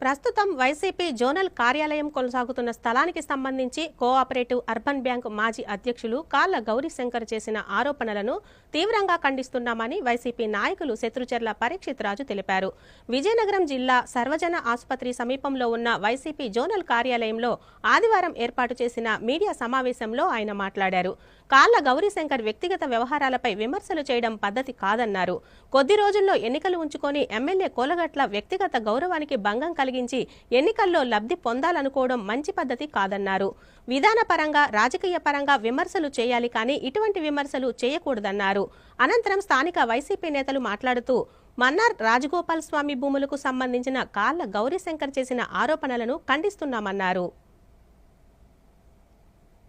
ప్రస్తుతం YCP zonal కార్యాలయం కొనసాగుతున్న స్థలానికి సంబంధించి కోఆపరేటివ్ అర్బన్ బ్యాంక్ మాజీ అధ్యక్షులు కాళ్ళ గౌరీశంకర్ చేసిన ఆరోపణలను తీవ్రంగా ఖండిస్తున్నామని వైసీపీ నాయకులు శత్రుచర్ల పరీక్షిత్ రాజు తెలిపారు. విజయనగరం జిల్లా సర్వజన ఆసుపత్రి సమీపంలో ఉన్న వైసీపీ జోనల్ కార్యాలయంలో ఆదివారం ఏర్పాటు చేసిన మీడియా సమావేశంలో ఆయన మాట్లాడారు. కాళ్ళ గౌరీశంకర్ వ్యక్తిగత వ్యవహారాలపై విమర్శలు చేయడం పద్ధతి కాదన్నారు. కొద్ది రోజుల్లో ఎన్నికలు ఉంచుకొని ఎమ్మెల్యే కోలగట్ల వ్యక్తిగత గౌరవానికి భంగం కలిగించి ఎన్నికల్లో లబ్ధి పొందాలనుకోవడం మంచి పద్ధతి కాదన్నారు. విధానపరంగా రాజకీయ పరంగా విమర్శలు చేయాలి కానీ ఇటువంటి విమర్శలు చేయకూడదన్నారు. అనంతరం స్థానిక వైసీపీ నేతలు మాట్లాడుతూ మన్నార్ రాజగోపాల్ స్వామి భూములకు సంబంధించిన కాళ్ళ గౌరీశంకర్ చేసిన ఆరోపణలను ఖండిస్తున్నామన్నారు.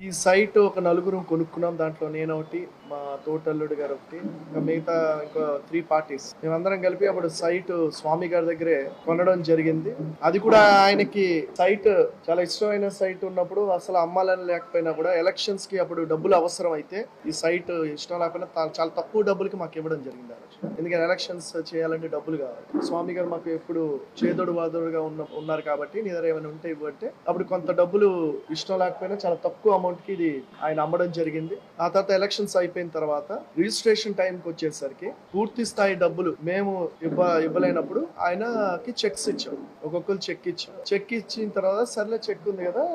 ఈ సైట్ ఒక నలుగురు కొనుక్కున్నాం. దాంట్లో నేను ఒకటి మా తోటల్లుడు గారు ఒకటి ఇంకా మిగతా ఇంకో త్రీ పార్టీస్ మేమందరం కలిపి అప్పుడు సైట్ స్వామి గారి దగ్గరే కొనడం జరిగింది. అది కూడా ఆయనకి సైట్ చాలా ఇష్టమైన సైట్ ఉన్నప్పుడు అసలు అమ్మాలని లేకపోయినా కూడా ఎలక్షన్స్కి అప్పుడు డబ్బులు అవసరం అయితే ఈ సైట్ ఇష్టం లేకపోయినా చాలా తక్కువ డబ్బులకి మాకు ఇవ్వడం జరిగింది ఆ రోజు. ఎందుకంటే ఎలక్షన్స్ చేయాలంటే డబ్బులు కావాలి. స్వామి గారు మాకు ఎప్పుడు చేదోడు వాదోడుగా ఉన్న ఉన్నారు కాబట్టి నీ దగ్గర ఏమైనా ఉంటే ఇవ్వంటే అప్పుడు కొంత డబ్బులు ఇష్టం లేకపోయినా చాలా తక్కువ అమౌంట్కి ఇది ఆయన అమ్మడం జరిగింది. ఆ తర్వాత ఎలక్షన్స్ అయిపోయిన తర్వాత రిజిస్ట్రేషన్ టైంకి వచ్చేసరికి పూర్తి స్థాయి డబ్బులు మేము ఇవ్వ ఇవ్వలేనప్పుడు ఆయనకి చెక్స్ ఇచ్చాం. ఒక్కొక్కరు చెక్ ఇచ్చాం చెక్ ఇచ్చిన తర్వాత సర్లే చెక్ ఉంది కదా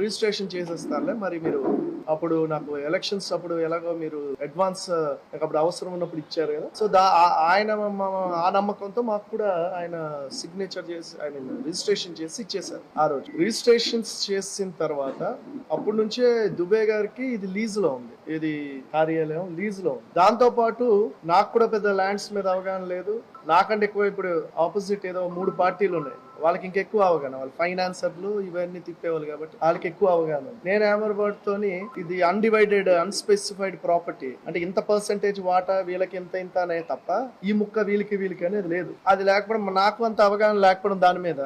రిజిస్ట్రేషన్ చేసేస్తారులే మరి మీరు అప్పుడు నాకు ఎలక్షన్స్ అప్పుడు ఎలాగో మీరు అడ్వాన్స్ నాకు అప్పుడు అవసరం ఉన్నప్పుడు ఇచ్చారు కదా. సో దా ఆయన ఆ నమ్మకంతో మాకు కూడా ఆయన సిగ్నేచర్ చేసి ఐ మీన్ రిజిస్ట్రేషన్ చేసి ఇచ్చేసారు ఆ రోజు. రిజిస్ట్రేషన్స్ చేసిన తర్వాత అప్పటి నుంచే దుబే గారికి ఇది లీజ్లో ఉంది. ఇది కార్యాలయం లీజ్లో ఉంది. దాంతో పాటు నాకు కూడా పెద్ద ల్యాండ్స్ మీద అవగాహన లేదు. నాకంటే ఎక్కువ ఇప్పుడు ఆపోజిట్ ఏదో మూడు పార్టీలు ఉన్నాయి. వాళ్ళకి ఇంకెక్కువ అవగాహన. వాళ్ళు ఫైనాన్సర్లు ఇవన్నీ తిప్పేవాళ్ళు కాబట్టి వాళ్ళకి ఎక్కువ అవగాహన నేను అమర్బాద్ తోని ఇది అన్డివైడెడ్ అన్స్పెసిఫైడ్ ప్రాపర్టీ అంటే ఇంత పర్సెంటేజ్ వాటా వీళ్ళకి ఇంత ఇంత అనే తప్ప ఈ ముక్క వీళ్ళకి వీళ్ళకి అనేది లేదు. అది లేకపోవడం నాకు అంత అవగాహన లేకపోవడం దాని మీద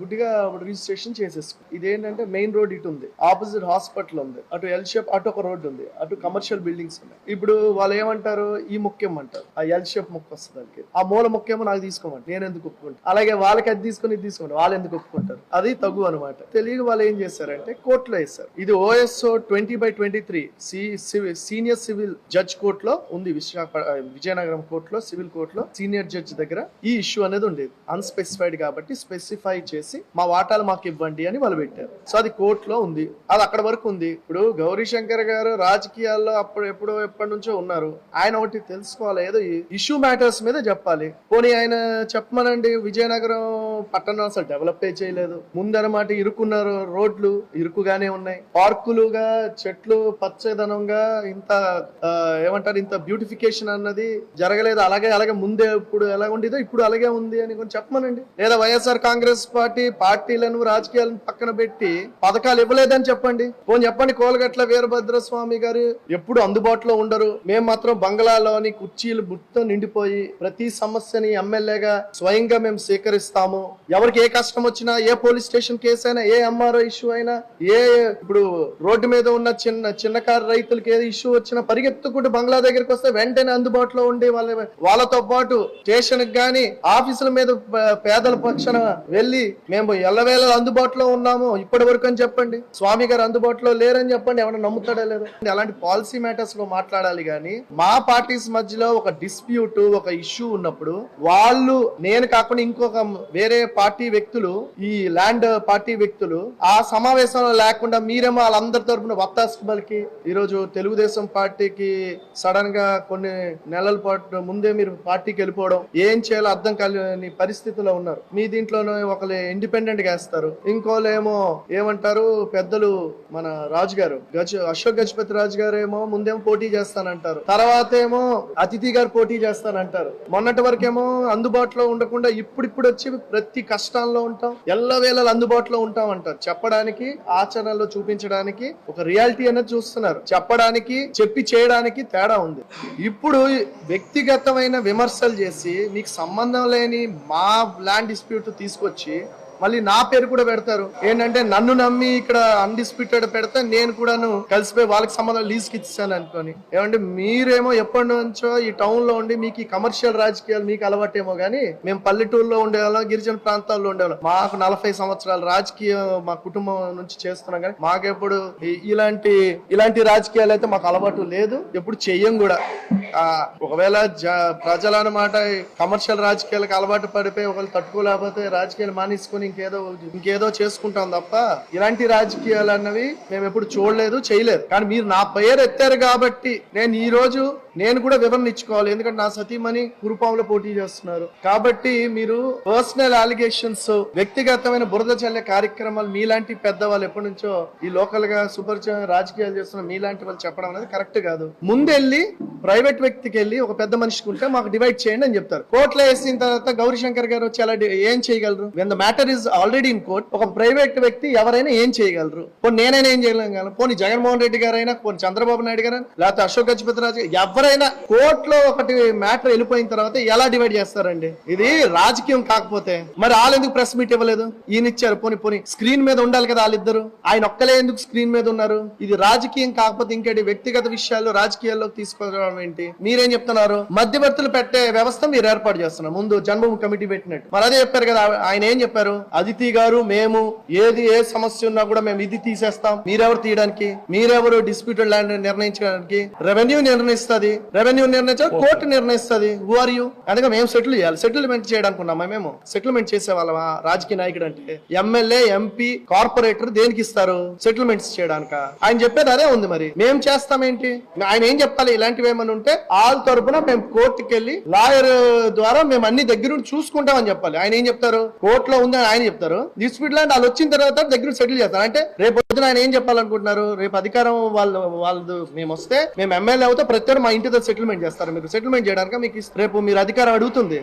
గుడ్డిగా రిజిస్ట్రేషన్ చేసేసుకో ఇదేంటంటే మెయిన్ రోడ్ ఇటు ఉంది. ఆపోజిట్ హాస్పిటల్ ఉంది. అటు ఎల్ షేప్ అటు ఒక రోడ్ ఉంది. అటు కమర్షియల్ బిల్డింగ్స్ ఉన్నాయి. ఇప్పుడు వాళ్ళు ఏమంటారు? ఈ ముఖ్యం అంటారు? ఆ ఎల్ షేప్ ముక్క వస్తుంది దానికి ఆ మూల ముఖ్యమో నాకు తీసుకోమంటారు నేను ఎందుకు ఒప్పుకుంటాను అలాగే వాళ్ళకి అది తీసుకొని తీసుకుంటాను వాళ్ళు ఎందుకు ఒప్పుకుంటారు? అది తగు అనమాట తెలియక వాళ్ళు ఏం చేశారంటే కోర్టులో వేస్తారు. ఇది OSO twenty by twenty three. Senior civil judge కోర్టులో ఉంది. విశాఖ విజయనగరం కోర్టులో సివిల్ కోర్టులో సీనియర్ జడ్జ్ దగ్గర ఈ ఇష్యూ అనేది ఉండేది. అన్స్పెసిఫైడ్ కాబట్టి స్పెసిఫై చేసి మా వాటాలు మాకు ఇవ్వండి అని వాళ్ళు పెట్టారు. సో అది కోర్టులో ఉంది. అది అక్కడ వరకు ఉంది. ఇప్పుడు గౌరీ శంకర్ గారు రాజకీయాల్లో అప్పుడు ఎప్పుడో ఎప్పటి నుంచో ఉన్నారు. ఆయన ఒకటి తెలుసుకోవాలి. ఏదో ఇష్యూ మ్యాటర్స్ మీద చెప్పాలి. పోనీ ఆయన చెప్పమనండి విజయనగరం పట్టణం అసలు డెవలప్ చేయలేదు. ముందనమాట ఇరుకున్న రోడ్లు ఇరుకుగానే ఉన్నాయి. పార్కులుగా చెట్లు పచ్చదనంగా ఇంత ఏమంటారు ఇంత బ్యూటిఫికేషన్ అన్నది జరగలేదు. అలాగే అలాగే ముందే ఇప్పుడు ఎలా ఉండేదో ఇప్పుడు అలాగే ఉంది అని కొంచెం చెప్పమనండి. లేదా వైఎస్ఆర్ కాంగ్రెస్ పార్టీ పార్టీలను రాజకీయాలను పక్కన పెట్టి పథకాలు ఇవ్వలేదని చెప్పండి. పోనీ చెప్పండి కోలగట్ల వీరభద్ర స్వామి గారు ఎప్పుడు అందుబాటులో ఉండరు. మేము మాత్రం బంగ్లాలోని కుర్చీలు బుట్తో నిండిపోయి ప్రతి సమస్యని ఎమ్మెల్యేగా స్వయంగా మేము స్వీకరిస్తాము. ఎవరికి ఏ కష్టం వచ్చినా ఏ పోలీస్ స్టేషన్ కేసు అయినా ఏ ఎంఆర్ఓ ఇష్యూ అయినా ఏ ఇప్పుడు రోడ్డు మీద ఉన్న చిన్న చిన్న కారు రైతులకి ఏ ఇష్యూ వచ్చినా పరిగెత్తుకుంటూ బంగ్లా దగ్గరికి వస్తే వెంటనే అందుబాటులో ఉండి వాళ్ళ వాళ్ళతో పాటు స్టేషన్ గాని ఆఫీసుల మీద పేదల పక్షాన వెళ్ళి మేము ఎల్లవేళ అందుబాటులో ఉన్నాము. ఇప్పటి వరకు అని చెప్పండి. స్వామి గారు అందుబాటులో లేరని చెప్పండి. ఎవరైనా నమ్ముతాడా లేదు. అలాంటి పాలసీ మ్యాటర్స్లో మాట్లాడాలి కానీ మా పార్టీస్ మధ్యలో ఒక డిస్ప్యూట్ ఒక ఇష్యూ ఉన్నప్పుడు వాళ్ళు నేను కాకుండా ఇంకొక వేరే పార్టీ వ్యక్తులు ఈ ల్యాండ్ పార్టీ వ్యక్తులు ఆ సమావేశంలో లేకుండా మీరేమో వాళ్ళందరి తరపున వత్తాసు పలికి ఈరోజు తెలుగుదేశం పార్టీకి సడన్గా కొన్ని నెలల పాటు ముందే మీరు పార్టీకి వెళ్ళిపోవడం ఏం చేయాలో అర్థం కాని పరిస్థితిలో ఉన్నారు. మీ దీంట్లోనే ఒకళ్ళు ఇండిపెండెంట్గా వేస్తారు. ఇంకోలేమో ఏమంటారు పెద్దలు మన రాజు గారు గజ అశోక్ గజపతి రాజు గారేమో ముందేమో పోటీ చేస్తానంటారు. తర్వాత ఏమో అతిథి గారు పోటీ చేస్తానంటారు. మొన్నటి వరకేమో అందుబాటులో ఉండకుండా ఇప్పుడిప్పుడు వచ్చి ప్రతి ప్రతి కష్టాల్లో ఉంటాం ఎల్లవేళలు అందుబాటులో ఉంటాం అంటారు చెప్పడానికి ఆచరణలో చూపించడానికి ఒక రియాలిటీ అనేది చూస్తున్నారు. చెప్పడానికి చెప్పి చేయడానికి తేడా ఉంది. ఇప్పుడు వ్యక్తిగతమైన విమర్శలు చేసి మీకు సంబంధం లేని మా ల్యాండ్ డిస్ప్యూట్ తీసుకొచ్చి మళ్ళీ నా పేరు కూడా పెడతారు. ఏంటంటే నన్ను నమ్మి ఇక్కడ అన్డిస్ప్యూటెడ్ పెడితే నేను కూడాను కలిసిపోయి వాళ్ళకి సంబంధం లీజ్కి ఇచ్చాను అనుకోని. ఏమంటే మీరేమో ఎప్పటి నుంచో ఈ టౌన్లో ఉండి మీకు ఈ కమర్షియల్ రాజకీయాలు మీకు అలవాటేమో కానీ మేము పల్లెటూరులో ఉండేవాళ్ళం గిరిజన ప్రాంతాల్లో ఉండేవాళ్ళం. మాకు నలభై సంవత్సరాలు రాజకీయ మా కుటుంబం నుంచి చేస్తున్నాం కానీ మాకెప్పుడు ఇలాంటి ఇలాంటి రాజకీయాలు అయితే మాకు అలవాటు లేదు. ఎప్పుడు చెయ్యం కూడా. ఒకవేళ జ- ప్రజల అనమాట కమర్షియల్ రాజకీయాలకు అలవాటు పడిపోయి ఒకళ్ళు తట్టుకోలేకపోతే రాజకీయాలు మానేసుకొని ఇంకేదో ఇంకేదో చేసుకుంటాం తప్ప ఇలాంటి రాజకీయాలు అన్నవి మేము ఎప్పుడు చూడలేదు చేయలేదు. కానీ మీరు నా పేరు ఎత్తారు కాబట్టి నేను ఈ రోజు నేను కూడా వివరణ ఇచ్చుకోవాలి ఎందుకంటే నా సతీమణి కురుపాంలో పోటీ చేస్తున్నారు. కాబట్టి మీరు పర్సనల్ అలిగేషన్స్ వ్యక్తిగతమైన బురద చల్లే కార్యక్రమాలు మీలాంటి పెద్దవాళ్ళు ఎప్పటి నుంచో ఈ లోకల్గా సుపరిచయం రాజకీయాలు చేస్తున్న మీలాంటి వాళ్ళు చెప్పడం అనేది కరెక్ట్ కాదు. ముందెళ్ళి ప్రైవేట్ వ్యక్తికి వెళ్ళి ఒక పెద్ద మనిషికి ఉంటే మాకు డివైడ్ చేయండి అని చెప్తారు. కోర్టులో వేసిన తర్వాత గౌరీ శంకర్ గారు వచ్చి అలా ఏం చేయగలరు? When the matter is already in court ఒక ప్రైవేట్ వ్యక్తి ఎవరైనా ఏం చేయగలరు? పోనీ నేనైనా ఏం చేయగలను పోనీ జగన్మోహన్ రెడ్డి గారైనా పోనీ చంద్రబాబు నాయుడు గారైనా లేకపోతే అశోక్ గజపతి రాజు ఎవరైనా కోర్టులో ఒకటి మ్యాటర్ వెళ్ళిపోయిన తర్వాత ఎలా డివైడ్ చేస్తారండి? ఇది రాజకీయం కాకపోతే. మరి వాళ్ళు ఎందుకు ప్రెస్ మీట్ ఇవ్వలేదు? ఈయన ఇచ్చారు పోనీ పోనీ. స్క్రీన్ మీద ఉండాలి కదా వాళ్ళిద్దరు. ఆయన ఒక్కలే ఎందుకు స్క్రీన్ మీద ఉన్నారు? ఇది రాజకీయం కాకపోతే ఇంకేటి వ్యక్తిగత విషయాలు రాజకీయాల్లోకి తీసుకోవడం ఏంటి? మీరేం చెప్తున్నారు? మధ్యవర్తులు పెట్టే వ్యవస్థ మీరు ఏర్పాటు చేస్తున్నారు. ముందు జన్మభూమి కమిటీ పెట్టినట్టు. మరి అదే చెప్పారు కదా ఆయన ఏం చెప్పారు? అదితి గారు మేము ఏది ఏ సమస్య ఉన్నా కూడా మేము ఇది తీసేస్తాం. మీరెవరు తీయడానికి? మీరెవరు డిస్ప్యూటెడ్ ల్యాండ్ నిర్ణయించడానికి? రెవెన్యూ నిర్ణయిస్తుంది. రెవెన్యూ నిర్ణయించాలి కోర్టు నిర్ణయిస్తుంది. ఆర్ యూ అందుకే మేము సెటిల్ చేయాలి. సెటిల్మెంట్ చేయడానికి ఉన్నామా మేము? సెటిల్మెంట్ చేసే వాళ్ళమా? రాజకీయ నాయకుడు అంటే. ఎమ్మెల్యే ఎంపీ కార్పొరేటర్ దేనికి ఇస్తారు? సెటిల్మెంట్స్ చేయడానిక? ఆయన చెప్పేది అదే ఉంది మరి. మేము చేస్తామేంటి ఆయన ఏం చెప్పాలి? ఇలాంటివి ఏమైనా ఉంటే వాళ్ళ తరపున మేము కోర్టుకి వెళ్ళి లాయర్ ద్వారా మేము అన్ని దగ్గర నుండి చూసుకుంటామని చెప్పాలి. ఆయన ఏం చెప్తారు? కోర్టులో ఉందని ఆయన చెప్తారు. డిస్ప్యూట్ ల్యాండ్ వాళ్ళు వచ్చిన తర్వాత దగ్గర సెటిల్ చేస్తారు. అంటే రేపు పొద్దున ఆయన ఏం చెప్పాలనుకుంటున్నారు? రేపు అధికారం వాళ్ళు వాళ్ళు మేము వస్తే మేము ఎమ్మెల్యే అవుతే. ప్రతి మా ఇంటి సెటిల్మెంట్ చేస్తారు మీకు సెటిల్మెంట్ చేయడానికి మీకు రేపు మీరు అధికారం అడుగుతుంది.